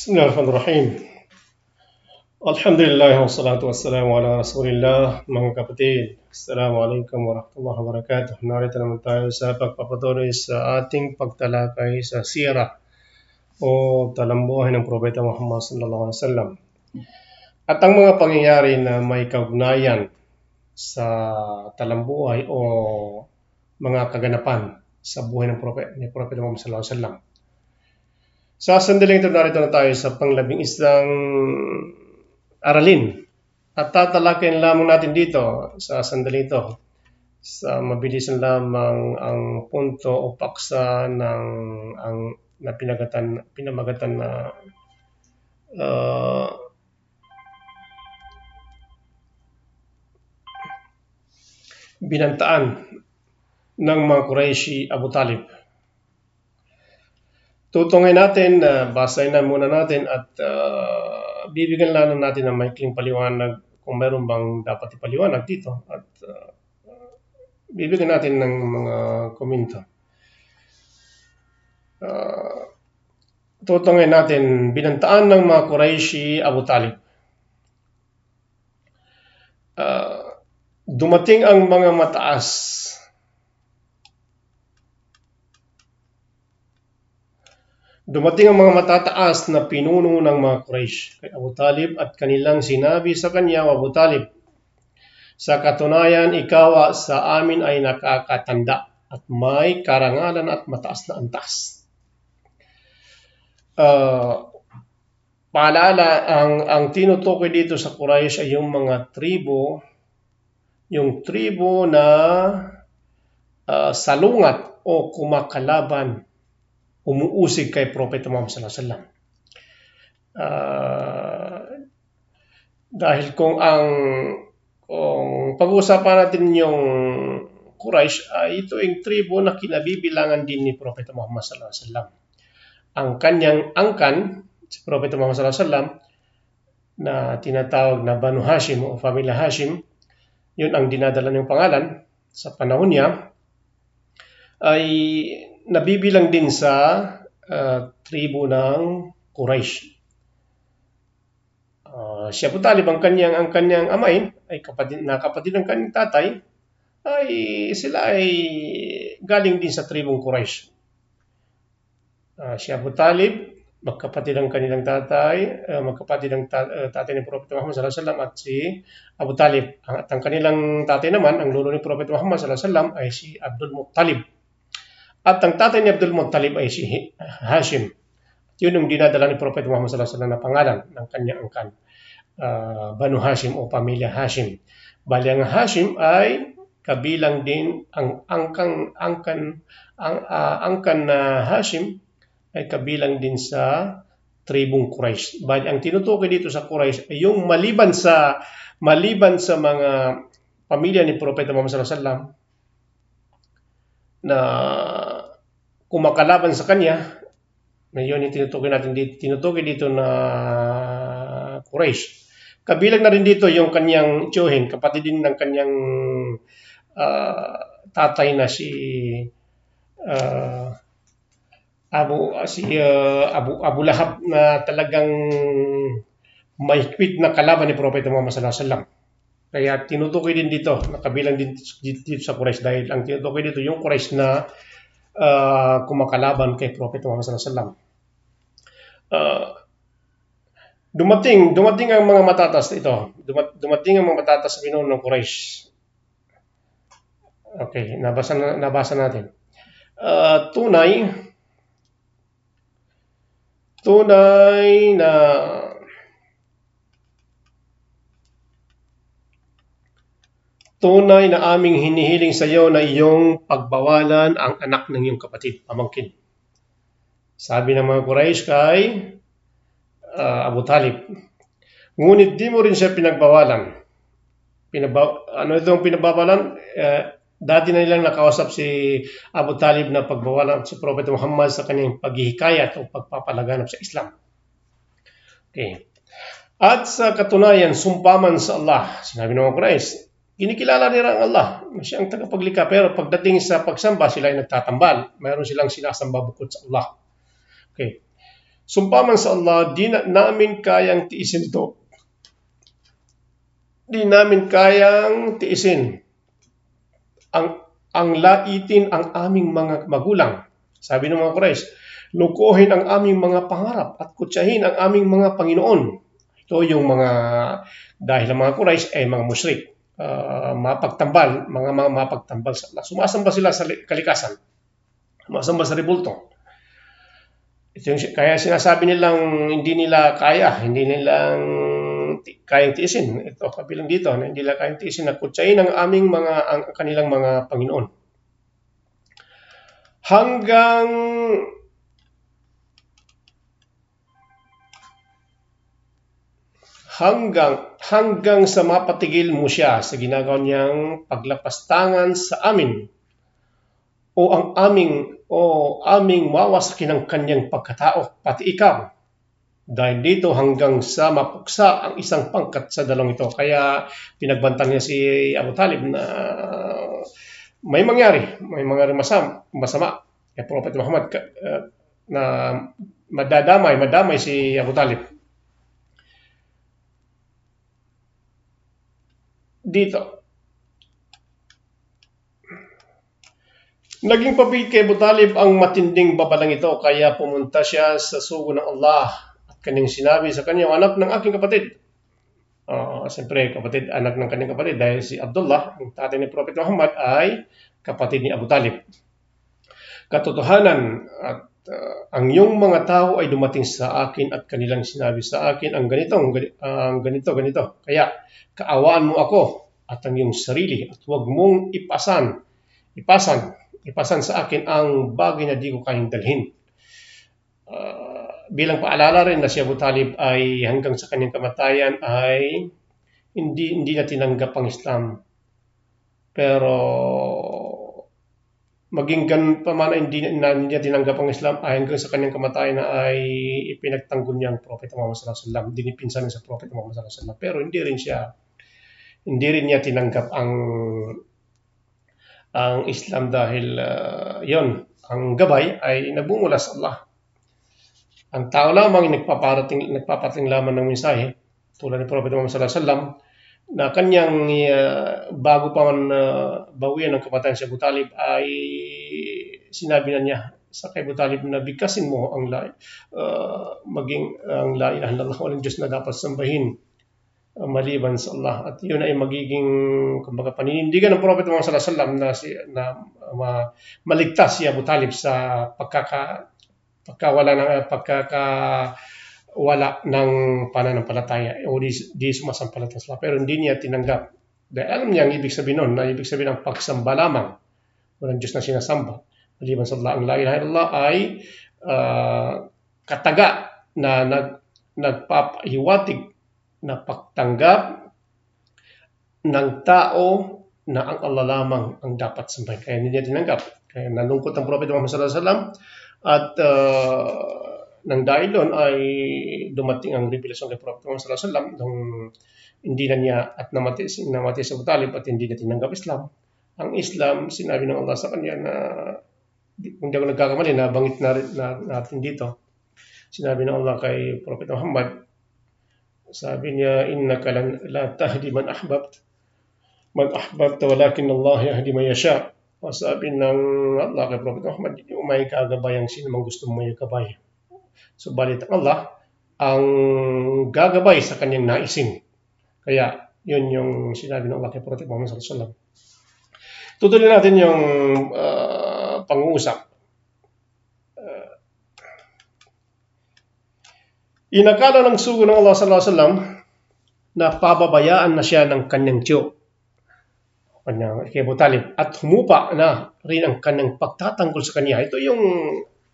بسم الله الرحمن الرحيم Alhamdulillah wassalatu wassalamu ala rasulillah mga kapatid Assalamualaikum warahmatullahi wabarakatuh Narito naman tayo sa pagpapatuloy sa ating pagtalakay sa sira o talambuhay ng Propeta Muhammad sallallahu alaihi wasallam at ang mga pangyayari na may kaugnayan sa talambuhay o mga kaganapan sa buhay ng Propeta, ni Propeta Muhammad sallallahu alaihi wasallam sa sandaling ito, narito na tayo sa panglabing isang aralin. At tatalakayin lamang natin dito sa sandaling ito sa mabilisan lamang ang punto o paksa ng ang na pinagatan pinamagatan na uh, binantaan ng mga Qurayshi Abu Talib. Tutungay natin, uh, basahin na muna natin at uh, bibigyan lang natin ng maikling paliwanag kung meron bang dapat ipaliwanag dito at uh, bibigyan natin ng mga komento. Uh, tutungay natin, binantaan ng mga Qurayshi Abu Talib. Uh, dumating ang mga mataas Dumating ang mga matataas na pinuno ng mga Quraysh kay Abu Talib at kanilang sinabi sa kanya, Abu Talib, sa katunayan ikaw sa amin ay nakakatanda at may karangalan at mataas na antas. Uh, paalala, ang, ang tinutukoy dito sa Quraysh ay yung mga tribo, yung tribo na uh, salungat o kumakalaban umuusig kay Propeta Muhammad sallallahu alaihi wasallam. Uh, dahil kung ang kung pag-uusapan natin yung Quraysh ay ito ang tribo na kinabibilangan din ni Propeta Muhammad sallallahu alaihi wasallam. Ang kanyang angkan si Propeta Muhammad sallallahu alaihi wasallam na tinatawag na Banu Hashim o Pamilya Hashim, yun ang dinadala niyang pangalan sa panahon niya ay nabibilang din sa uh, tribo ng Quraysh. Uh, si Abu Talib ang kanyang ang kanyang amay ay kapatid na kapatid ng kanyang tatay ay sila ay galing din sa tribong Quraysh. Uh, si Abu Talib magkapatid ng kanilang tatay, uh, magkapatid ng ta- uh, tatay ni Prophet Muhammad sallallahu alaihi wasallam at si Abu Talib. At ang kanilang tatay naman, ang lolo ni Prophet Muhammad sallallahu alaihi wasallam ay si Abdul Muttalib. At ang tatay ni Abdul Muttalib ay si Hashim. Yun yung dinadala ni Prophet Muhammad sallallahu alaihi wasallam na pangalan ng kanyang angkan. Uh, Banu Hashim o pamilya Hashim. Bali ang Hashim ay kabilang din ang angkan angkan ang uh, angkan na Hashim ay kabilang din sa tribong Quraysh. Bali ang tinutukoy dito sa Quraysh ay yung maliban sa maliban sa mga pamilya ni Propeta Muhammad sallallahu alaihi wasallam na kumakalaban sa kanya, na yun yung tinutukoy natin dito, tinutukoy dito na Quraysh. Kabilang na rin dito yung kanyang tiyuhin, kapatid din ng kanyang uh, tatay na si uh, Abu si uh, Abu Abu Lahab na talagang mahigpit na kalaban ni Propeta Muhammad sallallahu alaihi wasallam. Kaya tinutukoy din dito, nakabilang din dito sa Quraysh dahil ang tinutukoy dito yung Quraysh na uh, kumakalaban kay Prophet Muhammad sallallahu alaihi wasallam. Uh, dumating, dumating ang mga matatas ito. Dumating ang mga matatas sa pinuno ng Quraysh. Okay, nabasa, na, nabasa natin. Uh, tunay, tunay na Tunay na aming hinihiling sa iyo na iyong pagbawalan ang anak ng iyong kapatid, pamangkin. Sabi ng mga Quraysh kay uh, Abu Talib, ngunit di mo rin siya pinagbawalan. Pinaba, ano itong pinabawalan? Uh, dati na nilang nakausap si Abu Talib na pagbawalan si Prophet Muhammad sa kanyang paghihikayat o pagpapalaganap sa Islam. Okay. At sa katunayan, sumpaman sa Allah, sinabi ng mga Quraysh, Kinikilala nila ang Allah na siya ang tagapaglikha pero pagdating sa pagsamba sila ay nagtatambal. Mayroon silang sinasamba bukod sa Allah. Okay. Sumpaman sa Allah, di na namin kayang tiisin ito. Di namin kayang tiisin ang ang laitin ang aming mga magulang. Sabi ng mga Quraysh, lukuhin ang aming mga pangarap at kutsahin ang aming mga Panginoon. Ito yung mga, dahil ang mga Quraysh ay mga musyrik, uh, mapagtambal, mga mga mapagtambal sa Allah. Sumasamba sila sa kalikasan. Sumasamba sa rebulto. Ito yung, kaya sinasabi nilang hindi nila kaya, hindi nilang kayang tiisin. Ito kabilang dito na hindi nila kayang tiisin na kutsain ang aming mga ang kanilang mga Panginoon. Hanggang hanggang hanggang sa mapatigil mo siya sa ginagawa niyang paglapastangan sa amin o ang aming o aming wawasakin ang kanyang pagkatao pati ikaw dahil dito hanggang sa mapuksa ang isang pangkat sa dalawang ito. Kaya pinagbantang niya si Abu Talib na may mangyari, may mangyari masama, masama. Kaya Prophet Muhammad uh, na madadamay, madamay si Abu Talib. Dito. Naging papit kay Abu Talib ang matinding babalang ito kaya pumunta siya sa sugo ng Allah kanyang sinabi sa kanya, anak ng aking kapatid. Uh, Siyempre, kapatid, anak ng kanyang kapatid dahil si Abdullah, ang tatay ni Prophet Muhammad, ay kapatid ni Abu Talib. Katotohanan at uh, ang iyong mga tao ay dumating sa akin at kanilang sinabi sa akin ang ganito, ang uh, ganito, ganito. Kaya, kaawaan mo ako at ang iyong sarili at huwag mong ipasan, ipasan, ipasan sa akin ang bagay na di ko kayang dalhin. Uh, bilang paalala rin na si Abu Talib ay hanggang sa kanyang kamatayan ay hindi hindi na tinanggap ang Islam. Pero maging ganun pa man hindi na niya tinanggap ang Islam ay hanggang sa kanyang kamatayan na ay ipinagtanggol niya ang Prophet Muhammad sallallahu alaihi wasallam, dinipinsan niya sa Prophet Muhammad sallallahu alaihi wasallam. Pero hindi rin siya hindi rin niya tinanggap ang ang Islam dahil uh, yon ang gabay ay nabumula sa Allah ang tao lamang nagpaparating, nagpaparating lamang ng mensahe, tulad ni Prophet Muhammad sallallahu alaihi wasallam, na kanyang uh, bago pa man uh, bawian ng kamatayan si Abu Talib ay sinabi na niya sa kay Abu Talib na bigkasin mo ang la, uh, maging ang la ilaha illallah walang Diyos na dapat sambahin uh, maliban sa Allah at yun ay magiging kumbaga paninindigan ng Prophet Muhammad sallallahu alaihi wasallam na si na uh, maligtas si Abu Talib sa pagkaka pagkawala ng uh, pagkakawala ng pananampalataya o di, di sumasampalataya sa pero hindi niya tinanggap. Dahil alam niya ang ibig sabihin nun, na ibig sabihin ng pagsamba lamang. Walang Diyos na sinasamba. Maliban sa Allah, ang la ilaha illallah ay uh, kataga na nag, nagpapahiwatig na pagtanggap ng tao na ang Allah lamang ang dapat sambahin. Kaya hindi niya tinanggap. Kaya nalungkot ang Prophet Muhammad sallallahu alaihi wasallam at uh, nang dahil doon ay dumating ang revelasyon kay Prophet Muhammad sallallahu alaihi wasallam nung hindi na niya at namatay, namatay sa Talib at hindi na tinanggap Islam. Ang Islam, sinabi ng Allah sa kanya na hindi ako nagkakamali, nabangit na, na natin dito. Sinabi ng Allah kay Prophet Muhammad, sabi niya, innaka lan, la tahdi man ahbabt. Man ahbabta walakin Allah yahdi man yasha. O sabi ng Allah kay Prophet Muhammad, hindi mo may kagabay ang sino mang gusto mo may gabay. Subalit ang Allah ang gagabay sa kanyang naisin. Kaya yun yung sinabi ng Allah kay Prophet Muhammad sallallahu alaihi wasallam. Tutuloy natin yung uh, pang-uusap. Uh, inakala ng sugo ng Allah sallallahu alaihi wasallam na pababayaan na siya ng kanyang tiyo kanyang Abu Talib at humupa na rin ang kanyang pagtatanggol sa kanya. Ito yung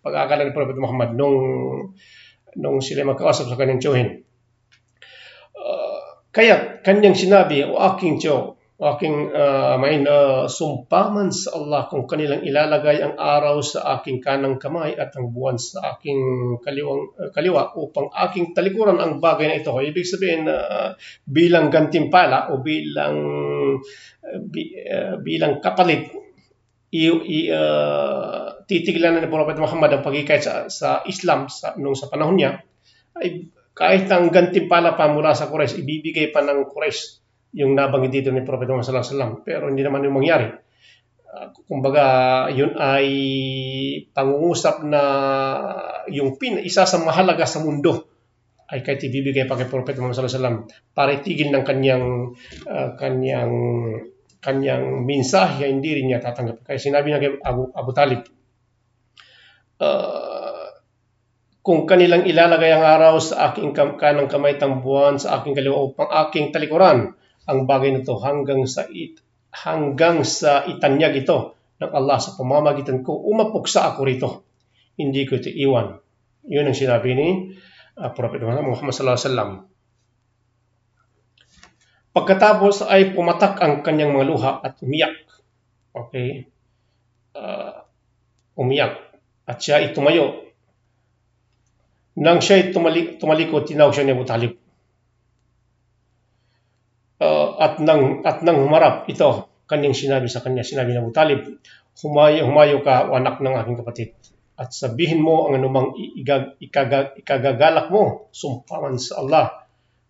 pag-aakala ni Prophet Muhammad nung nung sila magkausap sa kanyang tiyuhin. Uh, kaya kanyang sinabi, o aking tiyo, aking uh, may uh, sumpaman sa Allah kung kanilang ilalagay ang araw sa aking kanang kamay at ang buwan sa aking kaliwang, uh, kaliwa upang aking talikuran ang bagay na ito. Ibig sabihin uh, bilang gantimpala o bilang uh, bi, uh, bilang kapalit i, i, uh, titigilan na ni Prophet Muhammad ang pagkikait sa, sa Islam sa, nung sa panahon niya, ay kahit ang gantimpala pa mula sa Quraysh, ibibigay pa ng Quraysh yung nabanggit dito ni Prophet Muhammad sallallahu alaihi wasallam. Pero hindi naman yung mangyari. Uh, kumbaga, yun ay pangungusap na yung pin, isa sa mahalaga sa mundo ay kahit ibibigay pa kay Prophet Muhammad sallallahu alaihi wasallam para itigil ng kanyang uh, kanyang kanyang mensahe hindi rin niya tatanggap. Kaya sinabi niya kay Abu, Abu Talib, uh, kung kanilang ilalagay ang araw sa aking kam kanang kamay buwan sa aking kaliwa upang aking talikuran ang bagay nito hanggang sa it, hanggang sa itanyag ito ng Allah sa pamamagitan ko umapuksa ako rito hindi ko ito iwan yun ang sinabi ni uh, Prophet Muhammad sallallahu alaihi wasallam Pagkatapos ay pumatak ang kanyang mga luha at umiyak. Okay? Uh, umiyak. At siya ay tumayo. Nang siya ay tumali, tumalikod, tinawag siya ni Abu Talib. At nang at nang humarap ito, kanyang sinabi sa kanya, sinabi Abu Talib, humayo, humayo ka, anak ng aking kapatid. At sabihin mo ang anumang igag, ikagag, ikagagalak mo, sumpaman sa Allah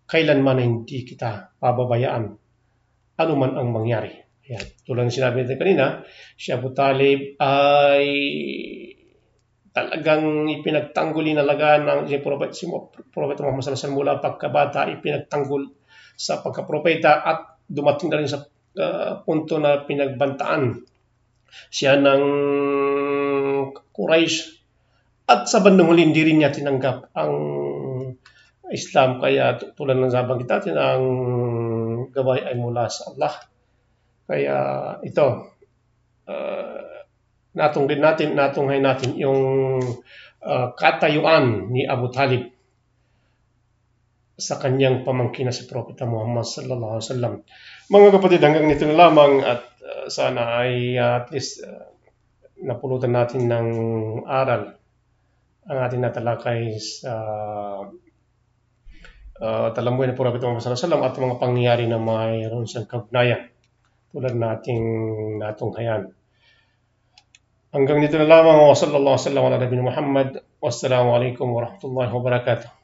kailanman hindi kita pababayaan ano man ang mangyari. Ayan. Tulad ng sinabi natin kanina, si Abu Talib ay talagang ipinagtanggol inalagaan ng si Prophet, si Prophet Muhammad sallallahu alaihi mula pagkabata, ipinagtanggol sa pagkapropeta at dumating na rin sa uh, punto na pinagbantaan siya ng Quraysh. At sa bandang huli hindi rin niya tinanggap ang Islam. Kaya tulad ng sabang kita natin ang gabay ay mula sa Allah. Kaya ito uh, natong din natin natunghay natin yung uh, katayuan ni Abu Talib sa kanyang pamangkin na si Propeta Muhammad sallallahu alaihi wasallam. Mga kapatid, hanggang nito na lamang at uh, sana ay uh, at least uh, napulutan natin ng aral ang ating natalakay sa uh, uh, talambuhin ng Prophet Muhammad sallallahu at mga pangyayari na mayroon siyang kaugnayan tulad nating natunghayan. Hanggang dito na lamang wa sallallahu alaihi wa sallam ala nabiyina Muhammad. Wassalamu alaikum warahmatullahi wabarakatuh.